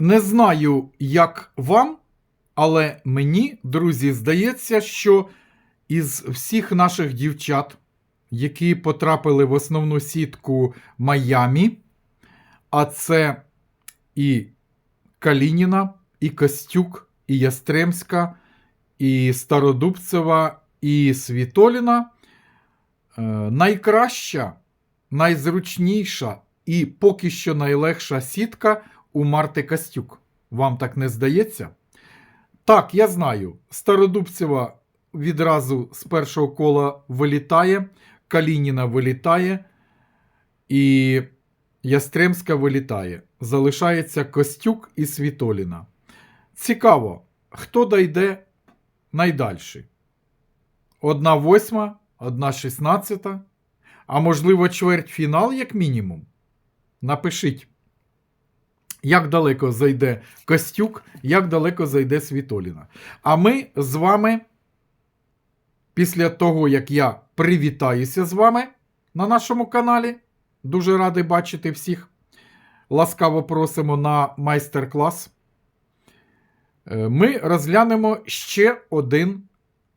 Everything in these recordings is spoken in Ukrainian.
Не знаю, як вам, але мені, друзі, здається, що із всіх наших дівчат, які потрапили в основну сітку Майамі, а це і Калініна, і Костюк, і Ястремська, і Стародубцева, і Світоліна, е, найкраща, найзручніша і поки що найлегша сітка у Марти Костюк. Вам так не здається? Так, я знаю. Стародубцева відразу з першого кола вилітає, Калініна вилітає, і Ястремська вилітає. Залишається Костюк і Світоліна. Цікаво, хто дойде найдальше? Одна восьма, одна шістнадцята, а можливо, чвертьфінал, як мінімум. Напишіть, як далеко зайде Костюк, як далеко зайде Світоліна. А ми з вами, після того, як я привітаюся з вами на нашому каналі, дуже радий бачити всіх. Ласкаво просимо на майстер-клас. Е, Ми розглянемо ще один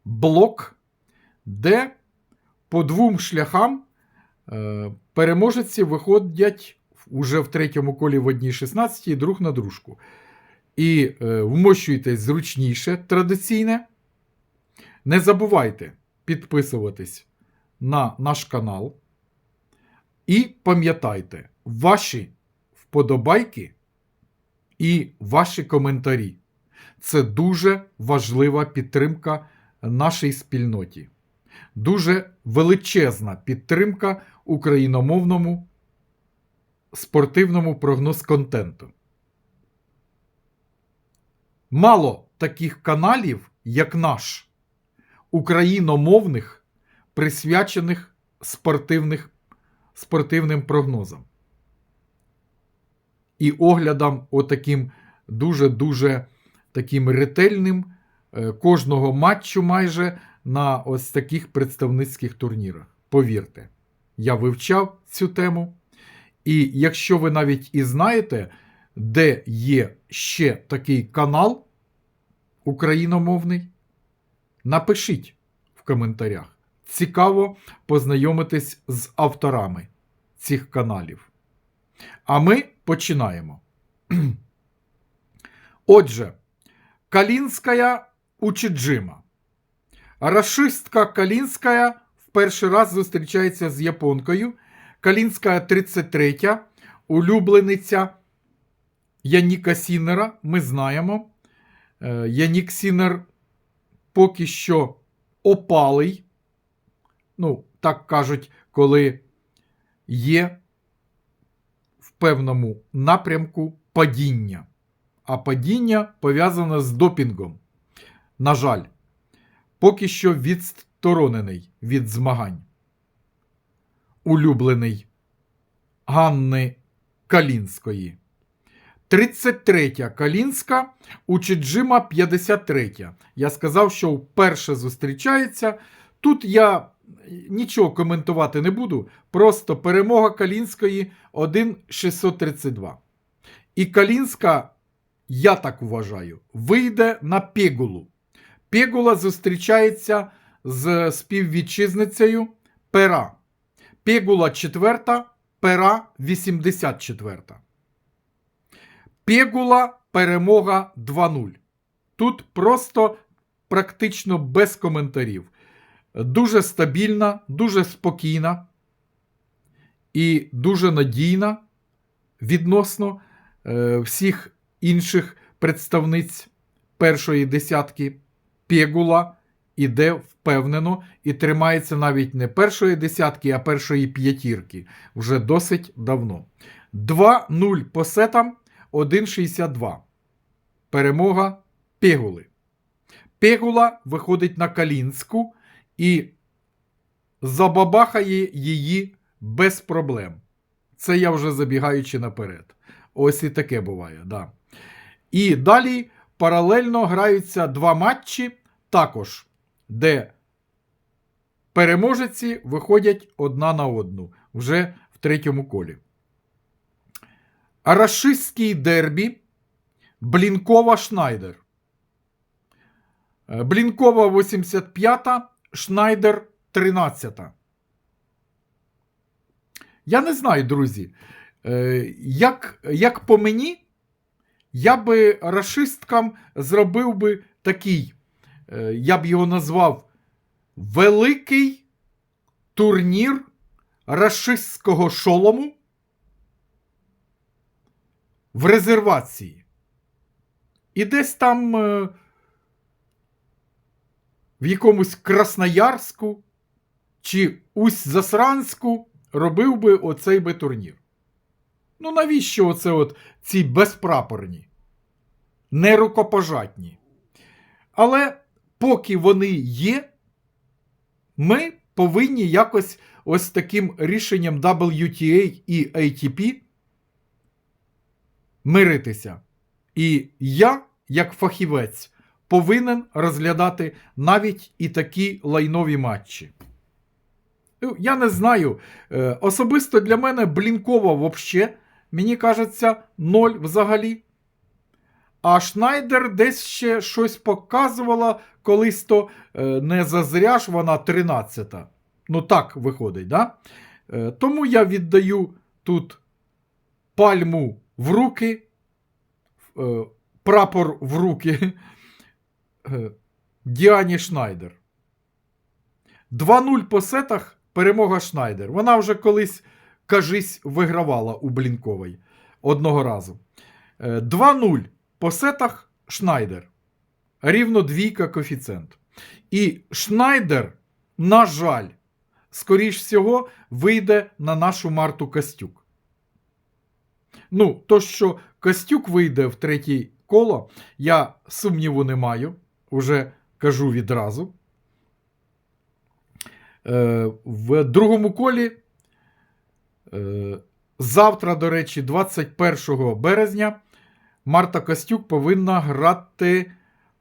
блок, де по двом шляхам е, переможці виходять уже в третьому колі в одній 16 друг на дружку. І е, вмощуйтесь зручніше традиційне. Не забувайте підписуватись на наш канал. І пам'ятайте, ваші вподобайки і ваші коментарі. Це дуже важлива підтримка нашій спільноті. Дуже величезна підтримка україномовному спортивному прогноз контенту. Мало таких каналів, як наш, україномовних, присвячених спортивних, спортивним прогнозам. І оглядам отаким дуже-дуже таким ретельним е, кожного матчу майже на ось таких представницьких турнірах. Повірте, я вивчав цю тему. І якщо ви навіть і знаєте, де є ще такий канал україномовний, напишіть в коментарях. Цікаво познайомитись з авторами цих каналів. А ми починаємо. Отже, Калінська Учиджима. Рашистка Калінська в перший раз зустрічається з японкою. Калінська 33, улюблениця Яніка Сінера. Ми знаємо. Е, Янік Сінер поки що опалий. Ну, так кажуть, коли є в певному напрямку падіння. А падіння пов'язане з допінгом. На жаль, поки що відсторонений від змагань. Улюблений Ганни Калінської. 33 Калінська, у Чиджима 53. Я сказав, що вперше зустрічається. Тут я нічого коментувати не буду. Просто перемога Калінської 1,632. І Калінська, я так вважаю, вийде на Пегулу. Пегула зустрічається з співвітчизницею Пера. Пегула 4, Пера 84. Пегула перемога 2-0. Тут просто практично без коментарів. Дуже стабільна, дуже спокійна і дуже надійна відносно е, всіх інших представниць першої десятки. Пегула іде впевнено і тримається навіть не першої десятки, а першої п'ятірки вже досить давно. 2-0 по сетам, 1,62. Перемога Пегули. Пегула виходить на Калінську і забабахає її без проблем. Це я вже забігаючи наперед. Ось і таке буває. Да. І далі паралельно граються два матчі, також, де переможеці виходять одна на одну вже в третьому колі. Арашистський дербі Блінкова Шнайдер. Е, Блінкова 85-та, Шнайдер 13-та. Я не знаю, друзі. Е, Як, як по мені, я би рашисткам зробив би такий, я б його назвав Великий турнір рашистського шолому в резервації. І десь там е, в якомусь Красноярську чи Усть-Засранську робив би оцей би турнір. Ну, навіщо оце от ці безпрапорні, нерукопожатні? Але поки вони є, ми повинні якось ось таким рішенням WTA і ATP миритися. І я, як фахівець, повинен розглядати навіть і такі лайнові матчі. Ну, Я не знаю. Е, Особисто для мене Блінкова взагалі, мені кажеться, ноль взагалі. А Шнайдер десь ще щось показувала, колись то е, не зазря ж вона 13-та. Ну так виходить, да? Е, Тому я віддаю тут пальму в руки, е, прапор в руки Діані Шнайдер. 2-0 по сетах перемога Шнайдер. Вона вже колись, кажись, вигравала у Блінковій одного разу. Е, 2-0 по сетах Шнайдер. Рівно двійка коефіцієнт. І Шнайдер, на жаль, скоріш всього, вийде на нашу Марту Костюк. Ну, то, що Костюк вийде в третє коло, я сумніву не маю. Уже кажу відразу. Е, в другому колі е, завтра, до речі, 21 березня, Марта Костюк повинна грати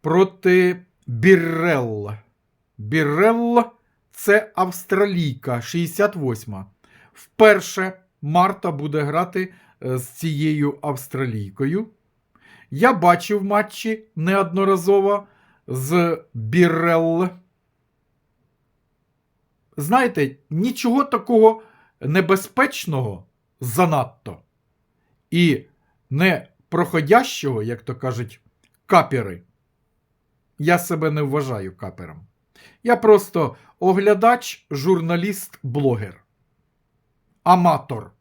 проти Біррелла. Біррелла це австралійка 68. Вперше Марта буде грати е, з цією австралійкою. Я бачив матчі неодноразово з Біррелл. Знаєте, нічого такого небезпечного занадто. І не проходящого, як то кажуть, капери. Я себе не вважаю капером. Я просто оглядач, журналіст, блогер. Аматор.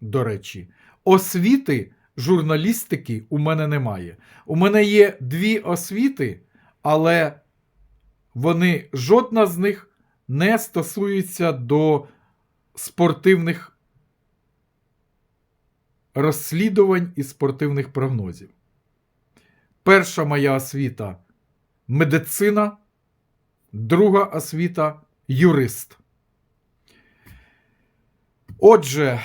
До речі, освіти журналістики у мене немає. У мене є дві освіти, але вони, жодна з них не стосується до спортивних розслідувань і спортивних прогнозів. Перша моя освіта медицина, друга освіта юрист. Отже,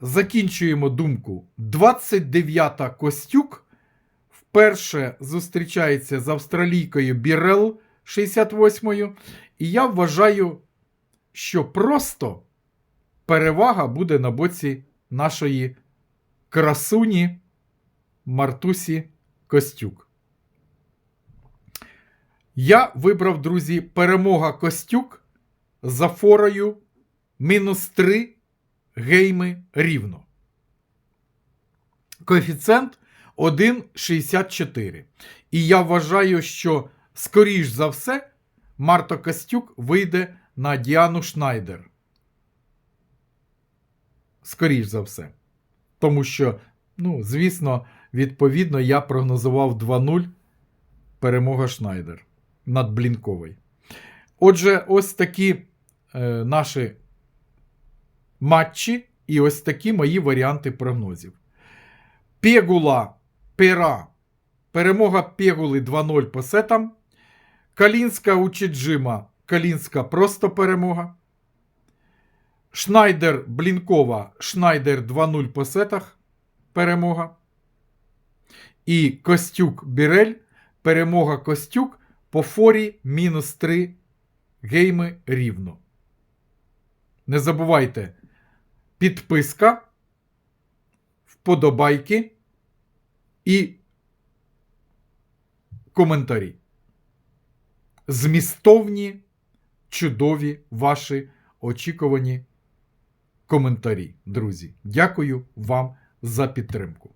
закінчуємо думку. 29-та Костюк вперше зустрічається з австралійкою Бірел 68-ю. І я вважаю, що просто перевага буде на боці нашої красуні Мартусі Костюк. Я вибрав, друзі, перемога Костюк за форою мінус 3 гейми рівно. Коефіцієнт 1,64. І я вважаю, що, скоріш за все, Марта Костюк вийде на Діану Шнайдер. Скоріш за все. Тому що, ну, звісно, відповідно, я прогнозував 2-0 перемога Шнайдер над Блінковою. Отже, ось такі е, наші матчі і ось такі мої варіанти прогнозів. Пегула Пера. Перемога Пегули 2-0 по сетам. Калінська у Чіджима. Калінська просто перемога. Шнайдер Блінкова. Шнайдер 2-0 по сетах. Перемога. І Костюк Бірель. Перемога Костюк по форі мінус 3 гейми рівно. Не забувайте підписка, вподобайки і коментарі. Змістовні, чудові ваші очікувані коментарі, друзі. Дякую вам за підтримку.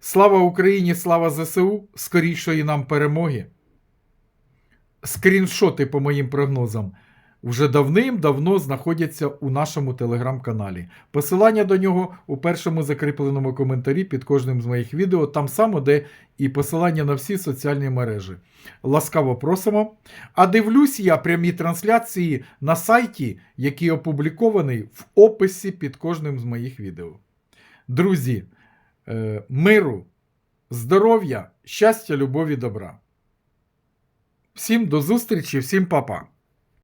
Слава Україні, слава ЗСУ, скорішої нам перемоги. Скріншоти, по моїм прогнозам, вже давним-давно знаходяться у нашому телеграм-каналі. Посилання до нього у першому закріпленому коментарі під кожним з моїх відео, там само, де і посилання на всі соціальні мережі. Ласкаво просимо. А дивлюсь я прямі трансляції на сайті, який опублікований в описі під кожним з моїх відео. Друзі, е, миру, здоров'я, щастя, любові, добра. Всім до зустрічі, всім па-па.